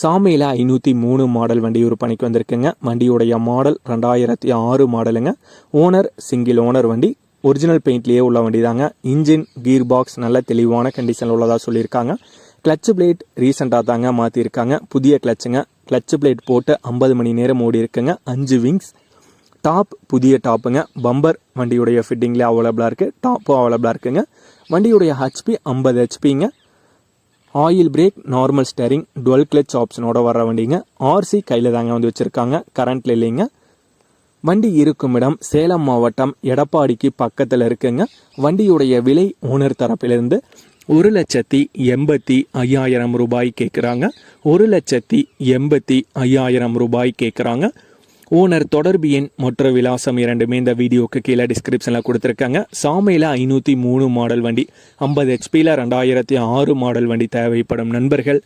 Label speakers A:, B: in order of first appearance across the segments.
A: சாமியில் ஐநூற்றி மூணு மாடல் வண்டி ஒரு பணிக்கு வந்திருக்குங்க. வண்டியுடைய மாடல் ரெண்டாயிரத்தி ஆறு மாடலுங்க. ஓனர் சிங்கிள் ஓனர் வண்டி. ஒரிஜினல் பெயிண்ட்லேயே உள்ள வண்டி தாங்க இன்ஜின் கீர் பாக்ஸ் நல்ல தெளிவான கண்டிஷனில் உள்ளதாக சொல்லியிருக்காங்க. கிளச்சு பிளேட் ரீசெண்டாக தாங்க மாற்றிருக்காங்க புதிய கிளச்சுங்க கிளச்சு பிளேட் போட்டு ஐம்பது மணி நேரம் ஓடி இருக்குங்க. அஞ்சு விங்ஸ் டாப் புதிய டாப்புங்க பம்பர் வண்டியுடைய ஃபிட்டிங்லேயே அவைலபிளாக இருக்குது டாப்பும் அவைலபிளாக இருக்குங்க. வண்டியுடைய ஹெச்பி ஐம்பது ஹெச்பிங்க oil brake normal steering dual clutch ஆப்ஷனோட வர வண்டிங்க. ஆர்சி கையில் தாங்க வந்து வச்சுருக்காங்க. கரண்ட்டில் இல்லைங்க. வண்டி இருக்கும் இடம் சேலம் மாவட்டம் எடப்பாடிக்கு பக்கத்தில் இருக்குங்க. வண்டியுடைய விலை ஓனர் தரப்பிலிருந்து ஒரு லட்சத்தி எண்பத்தி ஐயாயிரம் ரூபாய் கேட்குறாங்க ஒரு லட்சத்தி எண்பத்தி ஐயாயிரம் ரூபாய் கேட்குறாங்க ஓனர் தொடர்பு எண் மற்ற விலாசம் இரண்டுமே இந்த வீடியோக்கு கீழே டிஸ்கிரிப்ஷனில் கொடுத்துருக்காங்க. சாமையில் ஐநூற்றி மூணு மாடல் வண்டி ஐம்பது ஹெச்பியில் ரெண்டாயிரத்தி ஆறு மாடல் வண்டி தேவைப்படும் நண்பர்கள்.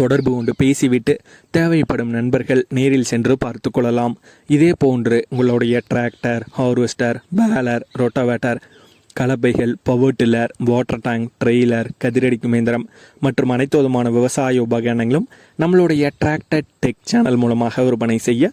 A: தொடர்பு கொண்டு பேசிவிட்டு தேவைப்படும் நண்பர்கள் நேரில் சென்று பார்த்து கொள்ளலாம். இதே போன்று உங்களுடைய tractor harvester baler rotavator கலப்பைகள் power tiller water tank trailer கதிரடிக்கும் இயந்திரம் மற்றும் அனைத்து விதமான விவசாய உபகரணங்களும் நம்மளுடைய டிராக்டர் டெக் சேனல் மூலமாக விற்பனை செய்ய